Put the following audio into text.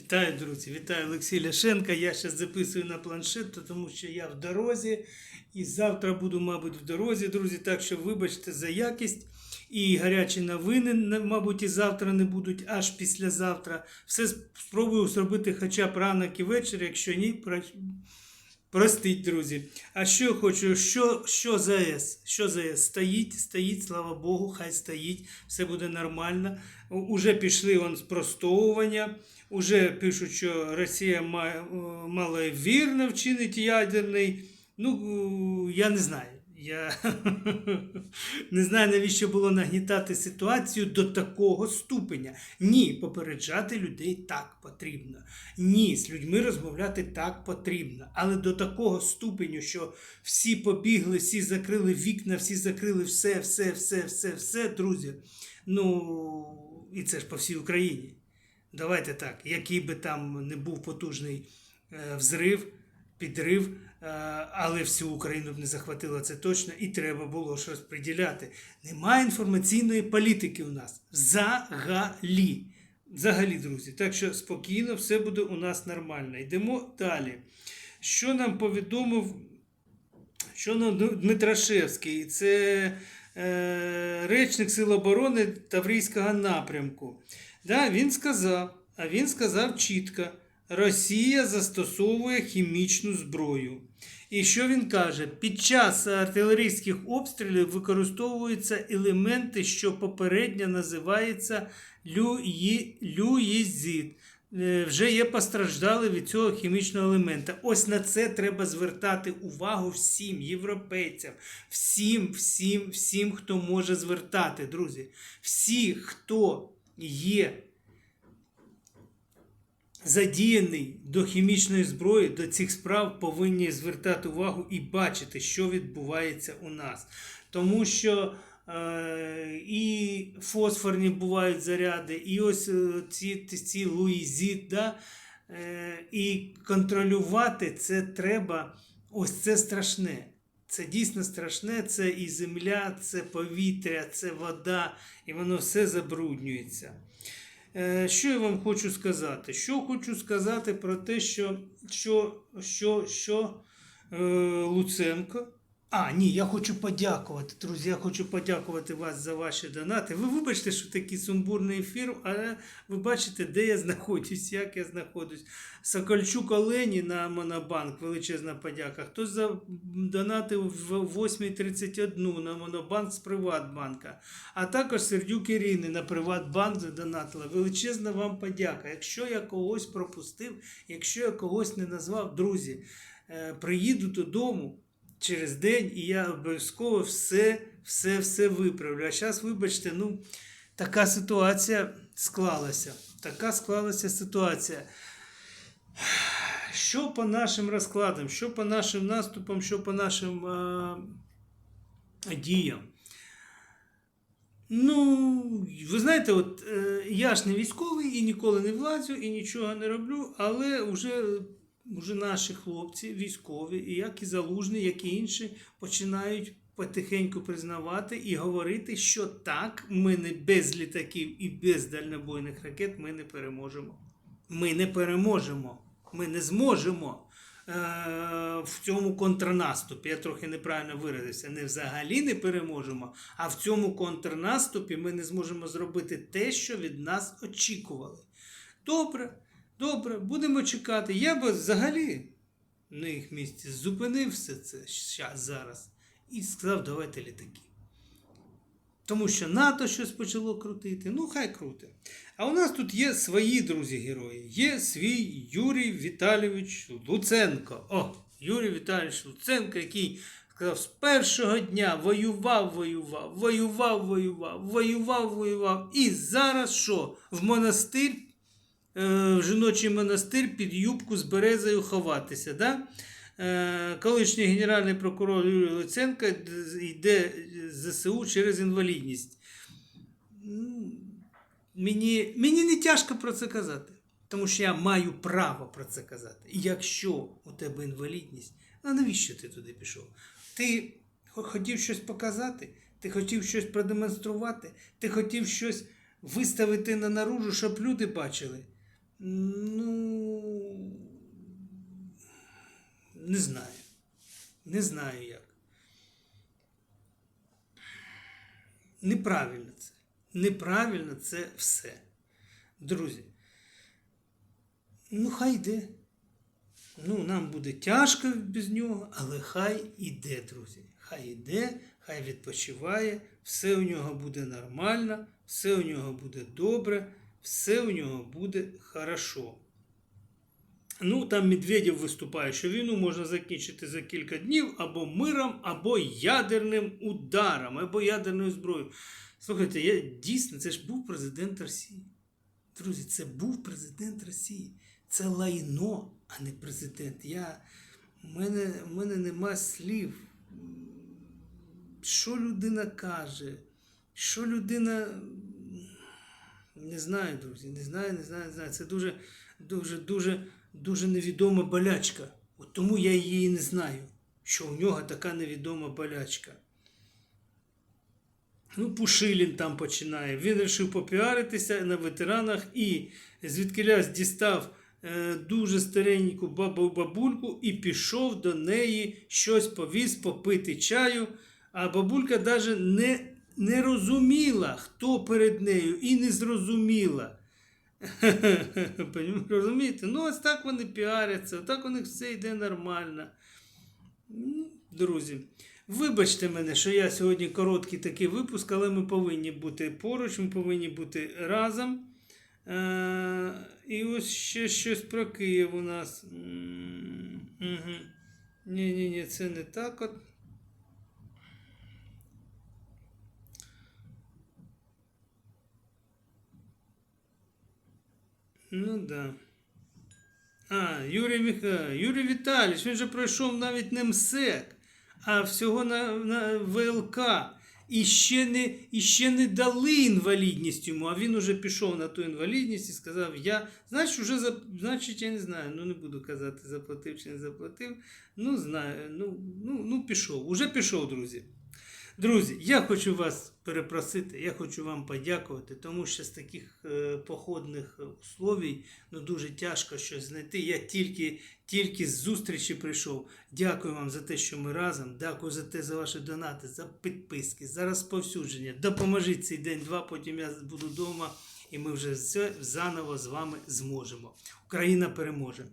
Вітаю, друзі! Вітаю Олексій Ляшенка. Я зараз записую на планшет, тому що я в дорозі. І завтра буду, мабуть, в дорозі, друзі. Так що вибачте за якість. І гарячі новини, мабуть, і завтра не будуть, аж післязавтра. Все спробую зробити хоча б ранок і вечір, якщо ні, простіть, друзі. А що я хочу? Що, що ЗАЕС? Що ЗАЕС? Стоїть, стоїть, слава Богу, хай стоїть, все буде нормально. Уже пішли вон спростовування. Уже пишуть, що Росія має, мало маловірно вчинить ядерний. Ну, е, я не знаю. Я не знаю, навіщо було нагнітати ситуацію до такого ступеня. Ні, попереджати людей так потрібно. Ні, з людьми розмовляти так потрібно. Але до такого ступеню, що всі побігли, всі закрили вікна, всі закрили все, все, все, все, все, друзі. Ну, і це ж по всій Україні. Давайте так, який би там не був потужний е, взрив, підрив, е, але всю Україну б не захватило це точно, і треба було ж розподіляти. Немає інформаційної політики у нас. Взагалі. Взагалі, друзі. Так що спокійно, все буде у нас нормально. Йдемо далі. Що нам повідомив що нам Дмитрашевський? Це е, речник Сил оборони Таврійського напрямку. Да, він сказав, а він сказав чітко: Росія застосовує хімічну зброю. І що він каже? Під час артилерійських обстрілів використовуються елементи, що попередньо називаються люї. Е, Вже є постраждали від цього хімічного елемента. Ось на це треба звертати увагу всім європейцям, всім, всім, всім, хто може звертати, друзі. Всі, хто є задіяний до хімічної зброї, до цих справ повинні звертати увагу і бачити, що відбувається у нас. Тому що е, і фосфорні бувають заряди, і ось е, ці, ці луїзіт, да? е, і контролювати це треба. Ось це страшне. Це дійсно страшне, це і земля, це повітря, це вода, і воно все забруднюється. Е, Що я вам хочу сказати? Що хочу сказати про те, що, що, що, що е, Луценко. А, ні, я хочу подякувати, друзі. Я хочу подякувати вас за ваші донати. Ви вибачте, що такий сумбурний ефір, але ви бачите, де я знаходжусь, як я знаходжусь. Сокольчук Олені на Монобанк, величезна подяка. Хтось задонатив в 8.31 на Монобанк з Приватбанка. А також Сердюк Ірини на Приватбанк задонатила. Величезна вам подяка. Якщо я когось пропустив, якщо я когось не назвав, друзі, е, приїду додому через день і я обов'язково все, все, все виправлю. А зараз, вибачте, ну, така ситуація склалася. Така склалася ситуація. Що по нашим розкладам, що по нашим наступам, що по нашим е, діям? Ну, ви знаєте, от е, я ж не військовий і ніколи не влазю і нічого не роблю, але вже, вже наші хлопці, військові, і як і залужний, як і інші, починають потихеньку признавати і говорити, що так, ми не без літаків і без дальнобойних ракет ми не переможемо. Ми не переможемо. Ми не зможемо е, в цьому контрнаступі. Я трохи неправильно виразився. Не взагалі не переможемо, а в цьому контрнаступі ми не зможемо зробити те, що від нас очікували. Добре, добре, будемо чекати. Я би взагалі на їх місці зупинив все це зараз і сказав, давайте літаки. Тому що НАТО щось почало крутити. Ну, хай крути. А у нас тут є свої друзі герої. Є свій Юрій Віталійович Луценко. О, Юрій Віталійович Луценко, який сказав, з першого дня воював, воював, воював, воював, воював, воював. І зараз що? В монастир, в жіночий монастир під юбку з березою ховатися. Да? Е, Колишній генеральний прокурор Юрій Луценко йде з ЗСУ через інвалідність. Мені, мені не тяжко про це казати, тому що я маю право про це казати. І якщо у тебе інвалідність, а навіщо ти туди пішов? Ти хотів щось показати, ти хотів щось продемонструвати, ти хотів щось виставити на наружу, щоб люди бачили. Ну, не знаю. Не знаю як. Неправильно це. Неправильно це все. Друзі. Ну, хай йде. Ну, нам буде тяжко без нього, але хай іде, друзі. Хай іде, хай відпочиває, все у нього буде нормально, все у нього буде добре, все у нього буде хорошо. Ну, там Медведєв виступає, що війну можна закінчити за кілька днів або миром, або ядерним ударом, або ядерною зброєю. Слухайте, я дійсно, це ж був президент Росії. Друзі, це був президент Росії. Це лайно, а не президент. Я, в мене, в мене нема слів. Що людина каже? Що людина. Не знаю, друзі, не знаю, не знаю, не знаю. Це дуже, дуже, дуже, дуже невідома болячка. От тому я її не знаю, що у нього така невідома болячка. Ну, Пушилін там починає. Він вирішив попіаритися на ветеранах і звідкилясь дістав е, дуже стареньку бабу бабульку і пішов до неї щось повіз попити чаю. А бабулька навіть не, не розуміла, хто перед нею, і не зрозуміла. Розумієте? Ну, ось так вони піаряться, отак у них все йде нормально. Ну, Друзі, вибачте мене, що я сьогодні короткий такий випуск, але ми повинні бути поруч, ми повинні бути разом. Е, і ось ще щось про Київ у нас. Ні-ні, ні, це не так от. Ну да. А, Юрій Миха... Юрій Віталійович, він же пройшов навіть не МСЕК, а всього на, на ВЛК. І ще, не, і ще не дали інвалідність йому, а він уже пішов на ту інвалідність і сказав: я, значить, уже за, значить, я не знаю, ну не буду казати, заплатив чи не заплатив. Ну, знаю, ну, ну, ну пішов. Уже пішов, друзі. Друзі, я хочу вас перепросити, я хочу вам подякувати, тому що з таких е, походних условій ну, дуже тяжко щось знайти. Я тільки, тільки з зустрічі прийшов. Дякую вам за те, що ми разом. Дякую за те, за ваші донати, за підписки, за розповсюдження. Допоможіть цей день-два, потім я буду вдома і ми вже все заново з вами зможемо. Україна переможе.